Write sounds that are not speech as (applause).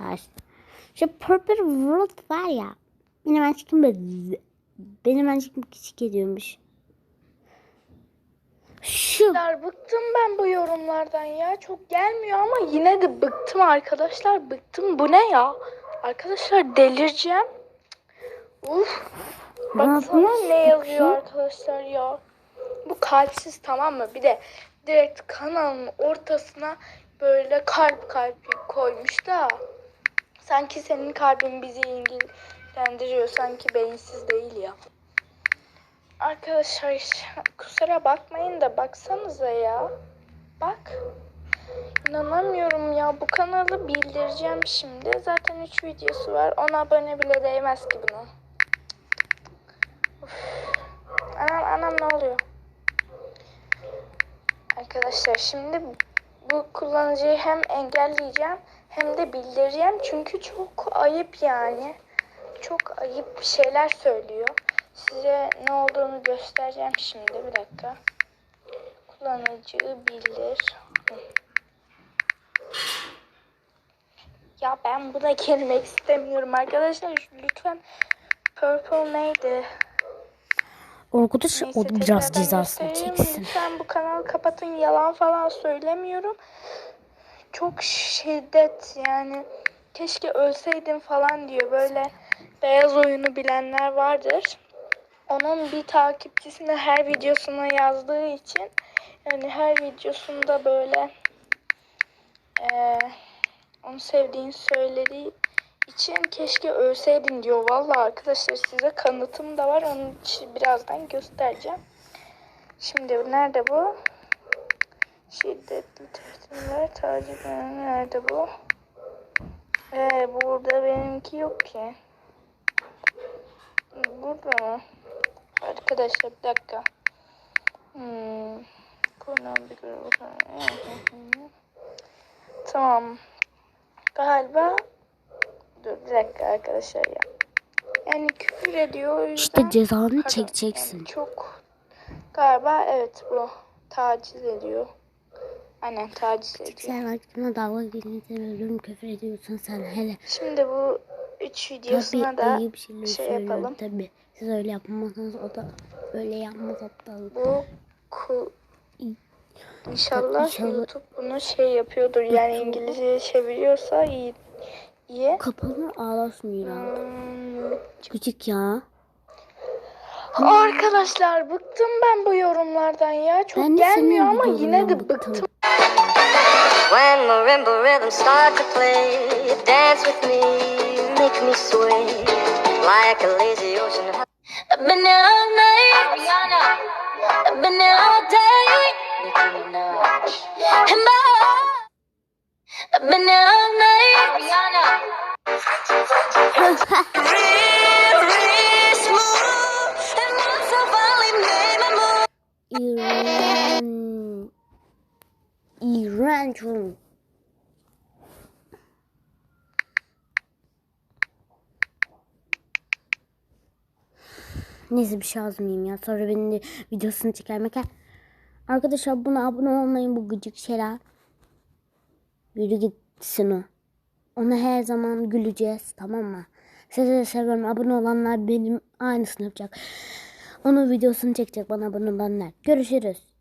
arkadaşlar. Şu Purple World var ya. Benim aşkım benim aşkım küçük ediyormuş. Şu bıktım ben bu yorumlardan ya. Çok gelmiyor ama yine de bıktım arkadaşlar. Bıktım. Bu ne ya? Arkadaşlar delireceğim. Uf. Baksana yapmış? ne yazıyor arkadaşlar ya. Bu kalpsiz tamam mı? Bir de direkt kanalın ortasına böyle kalp kalp koymuş da. Sanki senin kalbin bizi ilgilendiriyor. Sanki beyinsiz değil ya. Arkadaşlar kusura bakmayın da baksanıza ya. Bak. İnanamıyorum ya. Bu kanalı bildireceğim şimdi. Zaten 3 videosu var. 10 abone bile değmez ki buna. Anam anam ne oluyor? Arkadaşlar şimdi bu kullanıcıyı hem engelleyeceğim hem de bildireceğim. Çünkü çok ayıp yani. Çok ayıp bir şeyler söylüyor. Size ne olduğunu göstereceğim şimdi. Bir dakika. Kullanıcıyı bildir. Ya ben buna (laughs) girmek istemiyorum arkadaşlar. Lütfen Purple neydi? Arkadaş Neyse, o biraz tekrardan cezasını göstereyim. çeksin. Lütfen bu kanalı kapatın. Yalan falan söylemiyorum. Çok şiddet yani. Keşke ölseydim falan diyor. Böyle beyaz oyunu bilenler vardır. Onun bir takipçisine her videosuna yazdığı için yani her videosunda böyle eee onu sevdiğini söylediği için keşke ölseydin diyor. Vallahi arkadaşlar size kanıtım da var. İçin birazdan göstereceğim. Şimdi nerede bu? Şiddetli tehditlere taciz nerede bu? Ee, burada benimki yok ki. Burada mı? Arkadaşlar bir dakika. Hmm. Tamam. Galiba Dur bir dakika arkadaşlar ya. Yani küfür ediyor o yüzden. İşte cezanı Pardon, çekeceksin. yani çok galiba evet bu taciz ediyor. Aynen taciz ediyor. Sen aklına dalga geçiyorum küfür ediyorsun sen hele. Şimdi bu üç videosuna Tabii da şeyler şey söylüyorum yapalım. tabii. Siz öyle yapmazsanız o da öyle yapmaz hatta. Bu ku İnşallah İnşallah. YouTube bunu şey yapıyordur. Yani İngilizce çeviriyorsa iyi. İyi. Kapalı ağlasın İran. Hmm, Küçük ya. Arkadaşlar bıktım ben bu yorumlardan ya. Çok Ben de gelmiyor senin ama yine de bıktım. bıktım. When marimba rhythms start to play, dance with me, make me sway like a lazy ocean. I've been here all night. I've been here all day, Nicki Minaj. And my heart, I've been all night, Rihanna. İran. Neyse bir şey yazmayayım ya. Sonra benim de videosunu çekermek. Arkadaşlar buna abone olmayın bu gıcık şeyler. Yürü gitsin o. Ona her zaman güleceğiz tamam mı? Size de seviyorum. Abone olanlar benim aynısını yapacak. Onun videosunu çekecek bana abone olanlar. Görüşürüz.